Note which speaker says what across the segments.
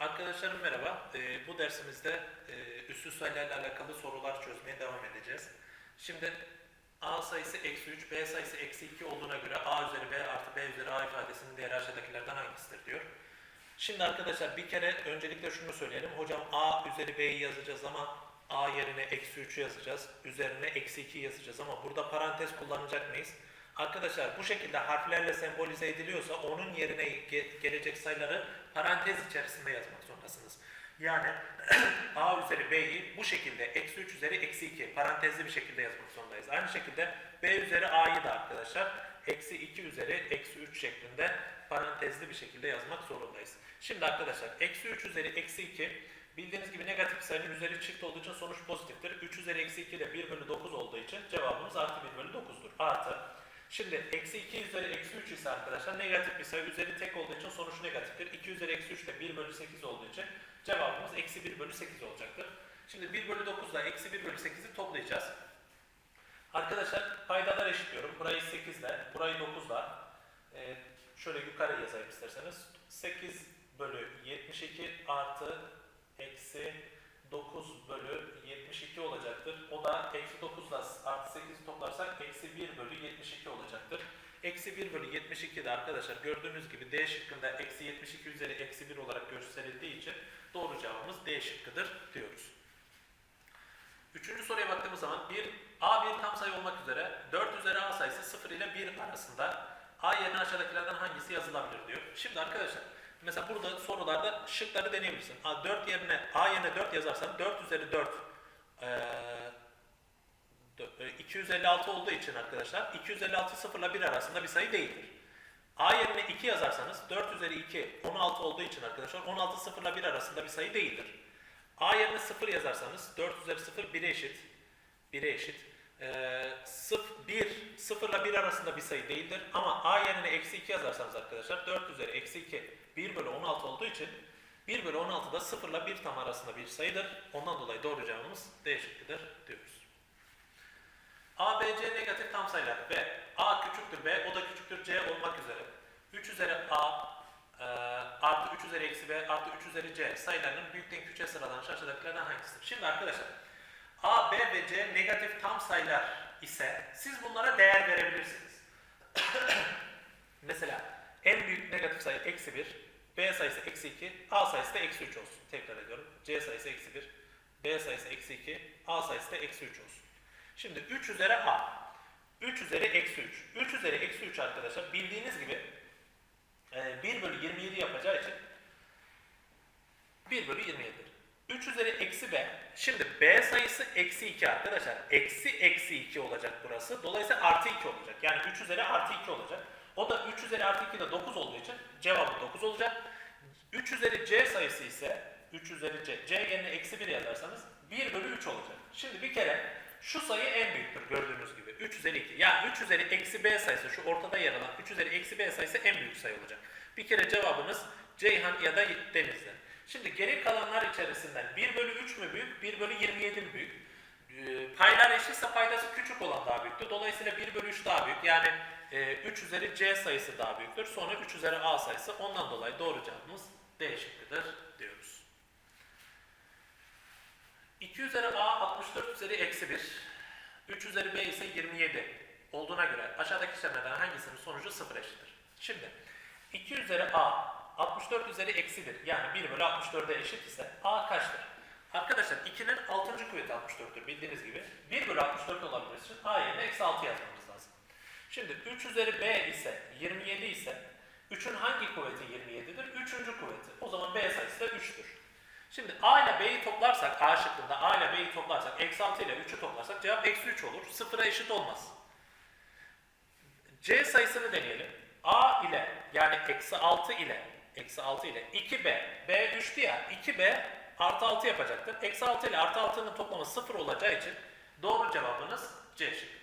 Speaker 1: Arkadaşlarım merhaba. Ee, bu dersimizde e, üstü sayılarla alakalı sorular çözmeye devam edeceğiz. Şimdi a sayısı eksi 3, b sayısı eksi 2 olduğuna göre a üzeri b artı b üzeri a ifadesinin değeri aşağıdakilerden hangisidir diyor. Şimdi arkadaşlar bir kere öncelikle şunu söyleyelim. Hocam a üzeri b'yi yazacağız ama a yerine eksi 3'ü yazacağız. Üzerine eksi 2 yazacağız ama burada parantez kullanacak mıyız? Arkadaşlar bu şekilde harflerle sembolize ediliyorsa onun yerine ge- gelecek sayıları parantez içerisinde yazmak zorundasınız. Yani a üzeri b'yi bu şekilde eksi 3 üzeri eksi 2 parantezli bir şekilde yazmak zorundayız. Aynı şekilde b üzeri a'yı da arkadaşlar eksi 2 üzeri eksi 3 şeklinde parantezli bir şekilde yazmak zorundayız. Şimdi arkadaşlar eksi 3 üzeri eksi 2 bildiğiniz gibi negatif sayının üzeri çift olduğu için sonuç pozitiftir. 3 üzeri eksi 2 de 1 bölü 9 olduğu için cevabımız artı 1 bölü 9'dur. Artı Şimdi eksi 2 üzeri eksi 3 ise arkadaşlar negatif bir sayı üzeri tek olduğu için sonuç negatiftir. 2 üzeri eksi 3 de 1 bölü 8 olduğu için cevabımız eksi 1 bölü 8 olacaktır. Şimdi 1 bölü 9 ile eksi 1 bölü 8'i toplayacağız. Arkadaşlar paydalar eşitliyorum. Burayı 8 ile, burayı 9 ile. Ee, şöyle yukarı yazayım isterseniz. 8 bölü 72 artı eksi 9 bölü 72 olacaktır. O da eksi 9 ile artı 8'i toplarsak eksi 1 bölü 72 olacaktır. Eksi 1 bölü 72 de arkadaşlar gördüğünüz gibi D şıkkında eksi 72 üzeri eksi 1 olarak gösterildiği için doğru cevabımız D şıkkıdır diyoruz. Üçüncü soruya baktığımız zaman bir A bir tam sayı olmak üzere 4 üzeri A sayısı 0 ile 1 arasında A yerine aşağıdakilerden hangisi yazılabilir diyor. Şimdi arkadaşlar mesela burada sorularda şıkları deneyebilirsin. A 4 yerine A yerine 4 yazarsan 4 üzeri 4 eee, dö- e, 256 olduğu için arkadaşlar 256 0 ile 1 arasında bir sayı değildir. A yerine 2 yazarsanız 4 üzeri 2 16 olduğu için arkadaşlar 16 0 ile 1 arasında bir sayı değildir. A yerine 0 yazarsanız 4 üzeri 0 1'e eşit. 1'e eşit. Ee, 0, 1, 0 ile 1 arasında bir sayı değildir. Ama A yerine eksi 2 yazarsanız arkadaşlar 4 üzeri eksi 2 1 bölü 16 olduğu için 1 bölü 16 da 0 ile 1 tam arasında bir sayıdır. Ondan dolayı doğru cevabımız D şıkkıdır diyoruz. A, B, C negatif tam sayılar ve A küçüktür B, o da küçüktür C olmak üzere 3 üzeri A e, artı 3 üzeri eksi B artı 3 üzeri C sayılarının büyükten küçüğe sıralanmış aşağıdakilerden hangisidir? Şimdi arkadaşlar A, B ve C negatif tam sayılar ise siz bunlara değer verebilirsiniz. Mesela en büyük negatif sayı eksi 1, B sayısı eksi 2, A sayısı da eksi 3 olsun. Tekrar ediyorum. C sayısı eksi 1, B sayısı eksi 2, A sayısı da eksi 3 olsun. Şimdi 3 üzeri A. 3 üzeri eksi 3. 3 üzeri eksi 3 arkadaşlar bildiğiniz gibi e, 1 bölü 27 yapacağı için 1 bölü 27'dir. 3 üzeri eksi b. Şimdi b sayısı eksi 2 arkadaşlar. Eksi eksi 2 olacak burası. Dolayısıyla artı 2 olacak. Yani 3 üzeri artı 2 olacak. O da 3 üzeri artı 2 de 9 olduğu için cevabı 9 olacak. 3 üzeri c sayısı ise 3 üzeri c. c yerine eksi 1 yazarsanız 1 bölü 3 olacak. Şimdi bir kere şu sayı en büyüktür gördüğünüz gibi. 3 üzeri 2. Yani 3 üzeri eksi b sayısı şu ortada yer alan 3 üzeri eksi b sayısı en büyük sayı olacak. Bir kere cevabınız Ceyhan ya da Denizli. Şimdi geri kalanlar içerisinden 1 bölü 3 mü büyük, 1 bölü 27 mi büyük? Ee, paylar eşitse paydası küçük olan daha büyüktür. Dolayısıyla 1 bölü 3 daha büyük. Yani e, 3 üzeri c sayısı daha büyüktür. Sonra 3 üzeri a sayısı. Ondan dolayı doğru cevabımız D şıkkıdır diyoruz. 2 üzeri a 64 üzeri eksi 1. 3 üzeri b ise 27 olduğuna göre aşağıdaki işlemlerden hangisinin sonucu 0 eşittir? Şimdi 2 üzeri a 64 üzeri eksi 1 yani 1 bölü 64'e eşit ise a kaçtır? Arkadaşlar 2'nin 6. kuvveti 64'tür bildiğiniz gibi. 1 bölü 64 olabilmesi için a yerine eksi 6 yazmamız lazım. Şimdi 3 üzeri b ise 27 ise 3'ün hangi kuvveti 27'dir? 3. kuvveti. O zaman b sayısı da 3'tür. Şimdi a ile b'yi toplarsak a şıkkında a ile b'yi toplarsak eksi 6 ile 3'ü toplarsak cevap eksi 3 olur. Sıfıra eşit olmaz. C sayısını deneyelim. A ile yani eksi 6 ile eksi 6 ile 2B B 3'tü ya 2B artı 6 yapacaktır. Eksi 6 ile artı 6'nın toplamı 0 olacağı için doğru cevabınız C şıkkıdır.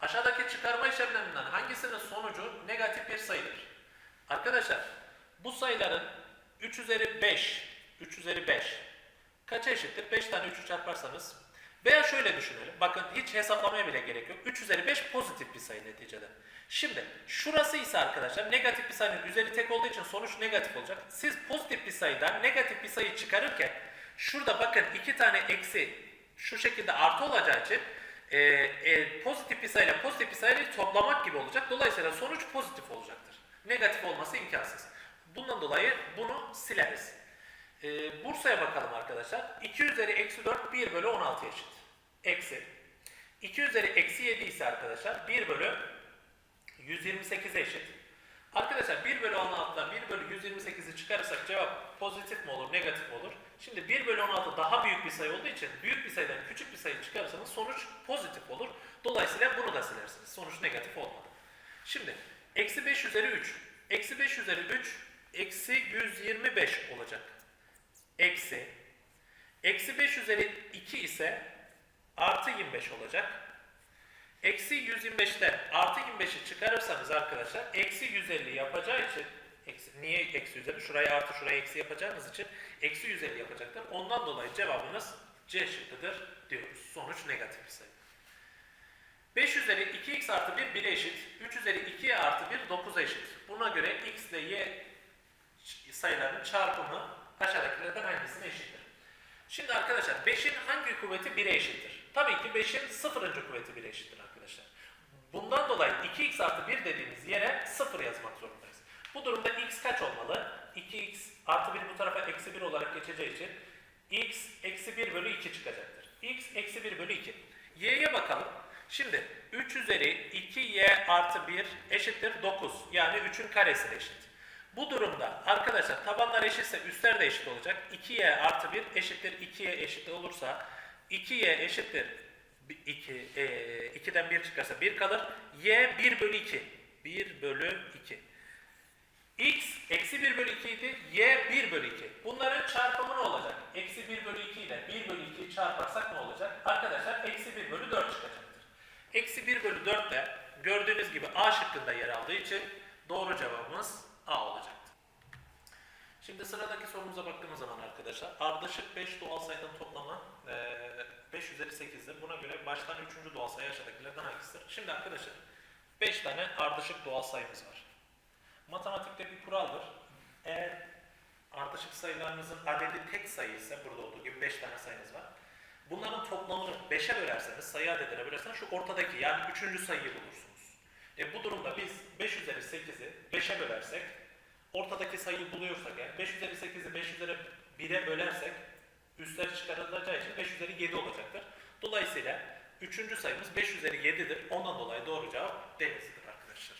Speaker 1: Aşağıdaki çıkarma işlemlerinden hangisinin sonucu negatif bir sayıdır? Arkadaşlar bu sayıların 3 üzeri 5 3 üzeri 5 kaça eşittir? 5 tane 3'ü çarparsanız Veya şöyle düşünelim. Bakın hiç hesaplamaya bile gerek yok. 3 üzeri 5 pozitif bir sayı neticede. Şimdi şurası ise arkadaşlar negatif bir sayının üzeri tek olduğu için sonuç negatif olacak. Siz pozitif bir sayıdan negatif bir sayı çıkarırken şurada bakın iki tane eksi şu şekilde artı olacağı için e, e, pozitif bir sayıyla pozitif bir sayıyı toplamak gibi olacak. Dolayısıyla sonuç pozitif olacaktır. Negatif olması imkansız. Bundan dolayı bunu sileriz. E, Bursa'ya bakalım arkadaşlar. 2 üzeri eksi 4 1 bölü 16 eşit. Eksi. 2 üzeri eksi 7 ise arkadaşlar 1 bölü 128 eşit. Arkadaşlar 1 bölü 16'dan 1 bölü 128'i çıkarırsak cevap pozitif mi olur, negatif mi olur? Şimdi 1 bölü 16 daha büyük bir sayı olduğu için büyük bir sayıdan küçük bir sayı çıkarırsanız sonuç pozitif olur. Dolayısıyla bunu da silersiniz. Sonuç negatif olmadı. Şimdi eksi 5 üzeri 3. Eksi 5 üzeri 3 eksi 125 olacak. Eksi. Eksi 5 üzeri 2 ise artı 25 olacak. Eksi 125'ten artı 25'i çıkarırsanız arkadaşlar eksi 150 yapacağı için eksi, niye eksi 150? Şuraya artı şuraya eksi yapacağınız için eksi 150 yapacaktır. Ondan dolayı cevabımız C şıkkıdır diyoruz. Sonuç negatif sayı. 5 üzeri 2x artı 1 1'e eşit. 3 üzeri 2y artı 1 9'a eşit. Buna göre x ile y sayılarının çarpımı aşağıdakilerden hangisine eşittir? Şimdi arkadaşlar 5'in hangi kuvveti 1'e eşittir? Tabii ki 5'in sıfırıncı kuvveti 1'e eşittir arkadaşlar. Bundan dolayı 2x artı 1 dediğimiz yere 0 yazmak zorundayız. Bu durumda x kaç olmalı? 2x artı 1 bu tarafa eksi 1 olarak geçeceği için x eksi 1 bölü 2 çıkacaktır. x eksi 1 bölü 2. y'ye bakalım. Şimdi 3 üzeri 2y artı 1 eşittir 9. Yani 3'ün karesi eşit. Bu durumda arkadaşlar tabanlar eşitse üstler de eşit olacak. 2y artı 1 eşittir 2y eşit olursa 2y eşittir 2, e, 2'den 1 çıkarsa 1 kalır. y 1 bölü 2. 1 bölü 2. x eksi 1 bölü 2 idi. y 1 bölü 2. Bunların çarpımı ne olacak? Eksi 1 bölü 2 ile 1 bölü 2'yi çarparsak ne olacak? Arkadaşlar eksi 1 bölü 4 çıkacaktır. Eksi 1 bölü 4 de gördüğünüz gibi A şıkkında yer aldığı için doğru cevabımız. Şimdi sıradaki sorumuza baktığımız zaman arkadaşlar ardışık 5 doğal sayıların toplamı eee 5 üzeri 8'dir. Buna göre baştan 3. doğal sayı aşağıdakilerden hangisidir? Şimdi arkadaşlar 5 tane ardışık doğal sayımız var. Matematikte bir kuraldır. Eğer ardışık sayılarınızın adedi tek sayı ise burada olduğu gibi 5 tane sayınız var. Bunların toplamını 5'e bölerseniz, sayı adedine bölerseniz şu ortadaki yani 3. sayıyı bulursunuz. E bu durumda biz 5 üzeri 8'i 5'e bölersek ortadaki sayıyı buluyorsak yani 5 üzeri 8'i 5 üzeri 1'e bölersek üstler çıkarılacağı için 5 üzeri 7 olacaktır. Dolayısıyla 3. sayımız 5 üzeri 7'dir. Ondan dolayı doğru cevap denizlidir arkadaşlar.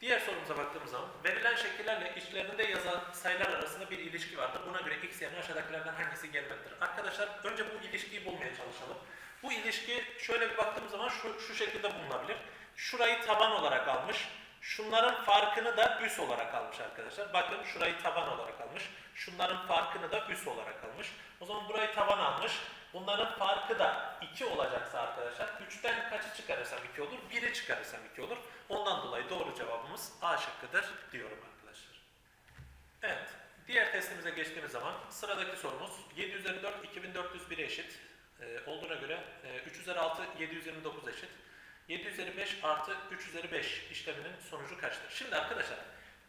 Speaker 1: Diğer sorumuza baktığımız zaman verilen şekillerle içlerinde yazan sayılar arasında bir ilişki vardır. Buna göre x yerine aşağıdakilerden hangisi gelmektedir? Arkadaşlar önce bu ilişkiyi bulmaya çalışalım. Bu ilişki şöyle bir baktığımız zaman şu, şu şekilde bulunabilir. Şurayı taban olarak almış. Şunların farkını da üs olarak almış arkadaşlar. Bakın şurayı taban olarak almış. Şunların farkını da üs olarak almış. O zaman burayı taban almış. Bunların farkı da 2 olacaksa arkadaşlar 3'ten kaçı çıkarırsam 2 olur? 1'i çıkarırsam 2 olur. Ondan dolayı doğru cevabımız A şıkkıdır diyorum arkadaşlar. Evet. Diğer testimize geçtiğimiz zaman sıradaki sorumuz 7 üzeri 4 2401 eşit. Ee, olduğuna göre e, 3 üzeri 6 729 eşit. 7 üzeri 5 artı 3 üzeri 5 işleminin sonucu kaçtır? Şimdi arkadaşlar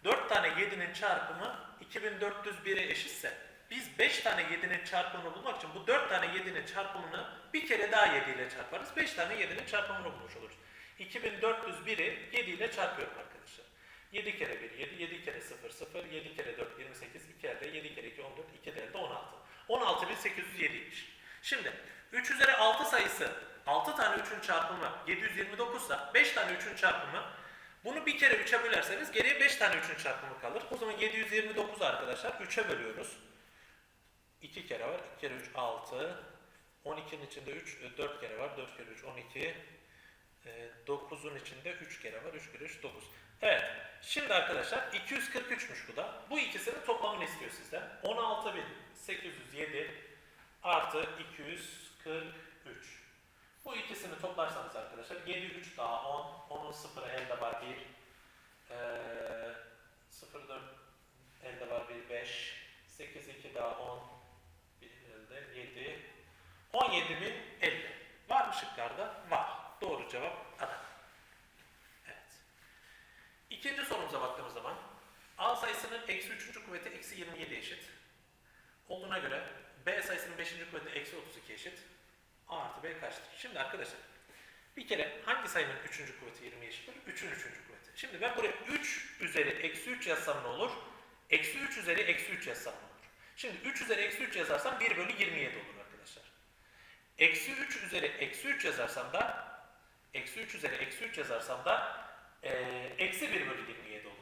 Speaker 1: 4 tane 7'nin çarpımı 2401'e eşitse biz 5 tane 7'nin çarpımını bulmak için bu 4 tane 7'nin çarpımını bir kere daha 7 ile çarparız. 5 tane 7'nin çarpımını bulmuş oluruz. 2401'i 7 ile çarpıyorum arkadaşlar. 7 kere 1 7, 7 kere 0 0, 7 kere 4 28, 2 elde 7 kere 2 14, 2 elde 16. 16807'ymiş. Şimdi 3 üzeri 6 sayısı 6 tane 3'ün çarpımı 729 ise 5 tane 3'ün çarpımı bunu bir kere 3'e bölerseniz geriye 5 tane 3'ün çarpımı kalır. O zaman 729 arkadaşlar 3'e bölüyoruz. 2 kere var. 2 kere 3 6. 12'nin içinde 3 4 kere var. 4 kere 3 12. 9'un içinde 3 kere var. 3 kere 3 9. Evet. Şimdi arkadaşlar 243'müş bu da. Bu ikisinin toplamını istiyor sizden. 16.807 artı 243. Bu ikisini toplarsanız arkadaşlar 7 3 daha 10. 10'un 0'ı elde var 1. Ee, 0 4 elde var 1 5. 8 2 daha 10. 1 elde 7. 17.050. Var mı şıklarda? Var. Doğru cevap Adana. Evet. İkinci sorumuza baktığımız zaman A sayısının eksi 3. kuvveti eksi 27 eşit. Olduğuna göre B sayısının 5. kuvveti eksi 32 eşit. A artı B kaçtır? Şimdi arkadaşlar bir kere hangi sayının 3. kuvveti 20 eşittir? 3'ün 3. kuvveti. Şimdi ben buraya 3 üzeri eksi 3 yazsam ne olur? Eksi 3 üzeri eksi 3 yazsam ne olur? Şimdi 3 üzeri eksi 3 yazarsam 1 bölü 27 olur arkadaşlar. Eksi 3 üzeri eksi 3 yazarsam da eksi 3 üzeri eksi 3 yazarsam da eee, eksi 1 bölü 27 olur.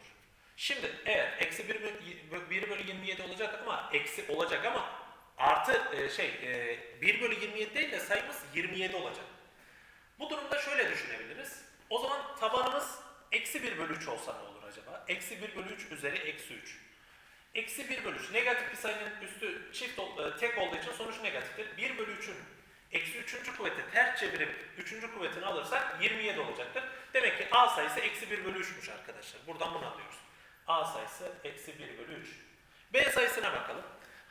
Speaker 1: Şimdi evet eksi 1 bölü, 1 bölü 27 olacak ama eksi olacak ama artı e, şey e, 1 bölü 27 değil de sayımız 27 olacak. Bu durumda şöyle düşünebiliriz. O zaman tabanımız eksi 1 bölü 3 olsa ne olur acaba? Eksi 1 bölü 3 üzeri eksi 3. Eksi 1 bölü 3. Negatif bir sayının üstü çift e, tek olduğu için sonuç negatiftir. 1 bölü 3'ün eksi 3. kuvveti ters çevirip 3. kuvvetini alırsak 27 olacaktır. Demek ki A sayısı eksi 1 bölü 3'müş arkadaşlar. Buradan bunu alıyoruz. A sayısı eksi 1 bölü 3. B sayısına bakalım.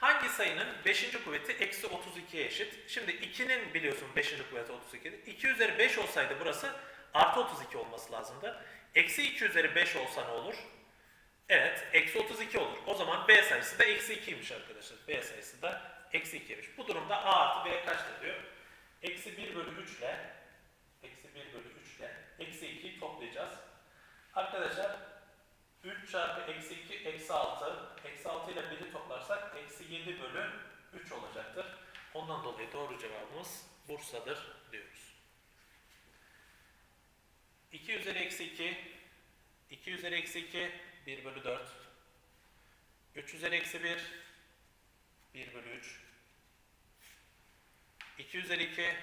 Speaker 1: Hangi sayının 5. kuvveti eksi 32'ye eşit? Şimdi 2'nin biliyorsun 5. kuvveti 32. 2 üzeri 5 olsaydı burası artı 32 olması lazımdı. Eksi 2 üzeri 5 olsa ne olur? Evet, eksi 32 olur. O zaman B sayısı da eksi 2'ymiş arkadaşlar. B sayısı da eksi 2'ymiş. Bu durumda A artı B kaçtır diyor. Eksi 1 bölü 3 ile eksi 1 bölü 3 ile eksi 2'yi toplayacağız. Arkadaşlar 3 çarpı eksi 2 eksi 6. Eksi 6 ile 1'i toplarsak eksi 7 bölü 3 olacaktır. Ondan dolayı doğru cevabımız Bursa'dır diyoruz. 2 üzeri eksi 2 2 üzeri eksi 2 1 bölü 4 3 üzeri eksi 1 1 bölü 3 2 üzeri 2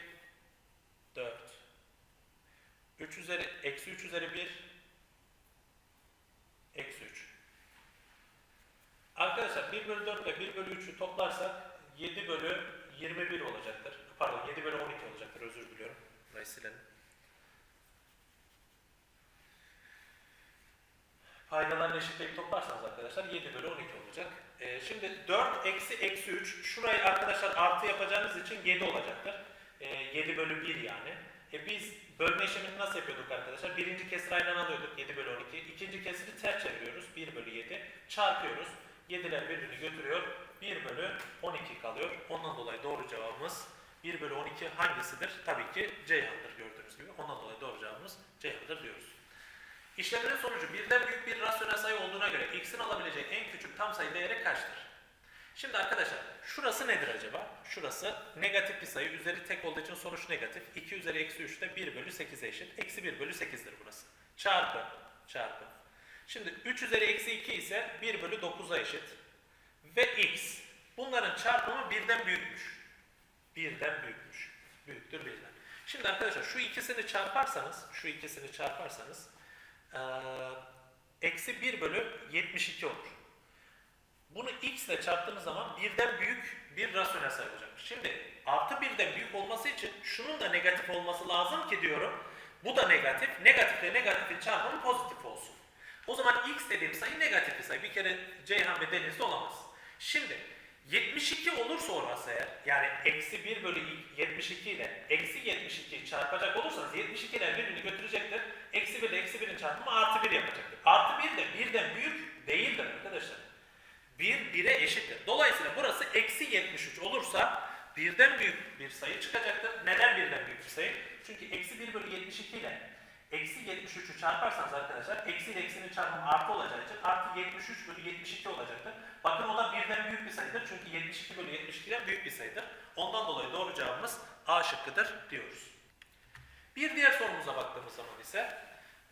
Speaker 1: 4 3 üzeri eksi 3 üzeri 1 eksi 3 Arkadaşlar 1 bölü 4 ile 1 bölü 3'ü toplarsak 7 bölü 21 olacaktır. Pardon 7 bölü 12 olacaktır özür diliyorum. Burayı silelim. Paydaların eşitleyip toplarsanız arkadaşlar 7 bölü 12 olacak. Ee, şimdi 4 eksi eksi 3. Şurayı arkadaşlar artı yapacağınız için 7 olacaktır. Ee, 7 bölü 1 yani. E biz bölme işlemini nasıl yapıyorduk arkadaşlar? Birinci kesir alıyorduk 7 bölü 12. İkinci kesiri ters çeviriyoruz 1 bölü 7. Çarpıyoruz. 7'ler birbirini götürüyor. 1 bölü 12 kalıyor. Ondan dolayı doğru cevabımız 1 bölü 12 hangisidir? Tabii ki Ceyhan'dır gördüğünüz gibi. Ondan dolayı doğru cevabımız Ceyhan'dır diyoruz. İşlemlerin sonucu birden büyük bir rasyonel sayı olduğuna göre x'in alabileceği en küçük tam sayı değeri kaçtır? Şimdi arkadaşlar şurası nedir acaba? Şurası negatif bir sayı. Üzeri tek olduğu için sonuç negatif. 2 üzeri eksi 3 de 1 bölü 8'e eşit. Eksi 1 bölü 8'dir burası. Çarpı. Çarpı. Şimdi 3 üzeri eksi 2 ise 1 bölü 9'a eşit. Ve x. Bunların çarpımı birden büyükmüş. Birden büyükmüş. Büyüktür birden. Şimdi arkadaşlar şu ikisini çarparsanız, şu ikisini çarparsanız eksi 1 bölü 72 olur. Bunu x ile çarptığınız zaman birden büyük bir rasyonel sayı olacak. Şimdi artı birden büyük olması için şunun da negatif olması lazım ki diyorum. Bu da negatif. Negatifle negatifin çarpımı pozitif olsun. O zaman x dediğim sayı negatif bir sayı. Bir kere Ceyhan ve Deniz'de olamaz. Şimdi 72 olursa orası eğer yani eksi 1 bölü 72 ile eksi 72'yi çarpacak olursanız 72 ile birbirini götürecektir. Eksi 1 ile eksi 1'in çarpımı artı 1 yapacaktır. Artı 1 de birden büyük değildir arkadaşlar. 1 1'e eşittir. Dolayısıyla burası eksi 73 olursa birden büyük bir sayı çıkacaktır. Neden birden büyük bir sayı? Çünkü eksi 1 bölü 72 ile eksi 73'ü çarparsanız arkadaşlar eksi ile eksinin çarpımı artı olacağı için artı 73 bölü 72 olacaktır. Bakın o da birden büyük bir sayıdır. Çünkü 72 bölü 72'den büyük bir sayıdır. Ondan dolayı doğru cevabımız A şıkkıdır diyoruz. Bir diğer sorumuza baktığımız zaman ise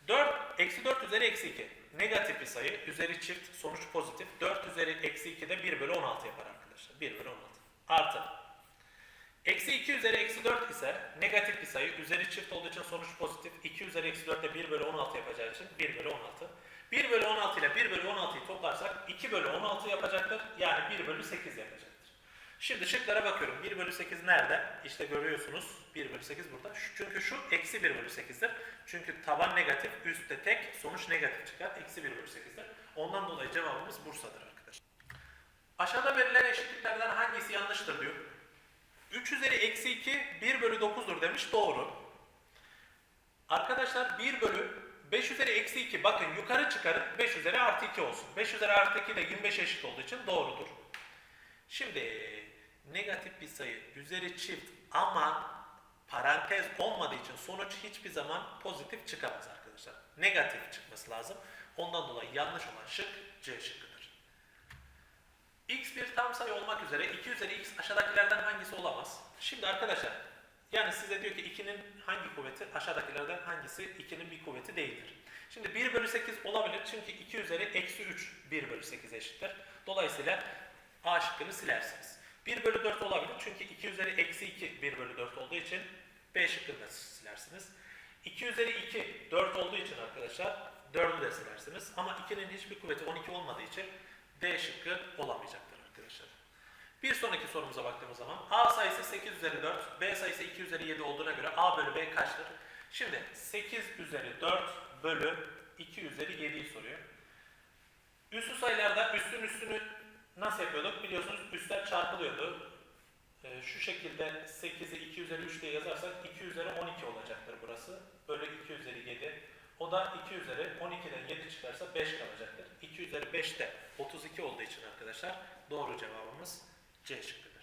Speaker 1: 4 eksi 4 üzeri eksi 2 negatif bir sayı üzeri çift sonuç pozitif 4 üzeri eksi 2 de 1 bölü 16 yapar arkadaşlar 1 bölü 16 artı eksi 2 üzeri eksi 4 ise negatif bir sayı üzeri çift olduğu için sonuç pozitif 2 üzeri eksi 4 de 1 bölü 16 yapacağı için 1 bölü 16 1 bölü 16 ile 1 bölü 16'yı toplarsak 2 bölü 16 yapacaktır yani 1 bölü 8 yapacaktır. Şimdi şıklara bakıyorum. 1 bölü 8 nerede? İşte görüyorsunuz 1 bölü 8 burada. Çünkü şu eksi 1 bölü 8'dir. Çünkü taban negatif, üstte tek, sonuç negatif çıkar. Eksi 1 bölü 8'dir. Ondan dolayı cevabımız Bursa'dır arkadaşlar. Aşağıda verilen eşitliklerden hangisi yanlıştır diyor. 3 üzeri eksi 2 1 bölü 9'dur demiş doğru. Arkadaşlar 1 bölü 5 üzeri eksi 2 bakın yukarı çıkarın 5 üzeri artı 2 olsun. 5 üzeri artı 2 de 25 eşit olduğu için doğrudur. Şimdi negatif bir sayı üzeri çift ama parantez olmadığı için sonuç hiçbir zaman pozitif çıkamaz arkadaşlar. Negatif çıkması lazım. Ondan dolayı yanlış olan şık C şıkkıdır. X bir tam sayı olmak üzere 2 üzeri x aşağıdakilerden hangisi olamaz? Şimdi arkadaşlar yani size diyor ki 2'nin hangi kuvveti aşağıdakilerden hangisi 2'nin bir kuvveti değildir. Şimdi 1 bölü 8 olabilir çünkü 2 üzeri eksi 3 1 bölü 8 eşittir. Dolayısıyla A şıkkını silersiniz. 1 bölü 4 olabilir çünkü 2 üzeri eksi 2 1 bölü 4 olduğu için B şıkkını da silersiniz. 2 üzeri 2 4 olduğu için arkadaşlar 4'ü de silersiniz. Ama 2'nin hiçbir kuvveti 12 olmadığı için D şıkkı olamayacaktır arkadaşlar. Bir sonraki sorumuza baktığımız zaman A sayısı 8 üzeri 4, B sayısı 2 üzeri 7 olduğuna göre A bölü B kaçtır? Şimdi 8 üzeri 4 bölü 2 üzeri 7'yi soruyor. Üslü sayılarda üstün üstünü nasıl yapıyorduk? Biliyorsunuz üstler çarpılıyordu. Ee, şu şekilde 8'i 2 üzeri 3 diye yazarsak 2 üzeri 12 olacaktır burası. Bölü 2 üzeri 7. O da 2 üzeri 12'den 7 çıkarsa 5 kalacaktır. 2 üzeri 5 de 32 olduğu için arkadaşlar doğru cevabımız C şıkkıdır.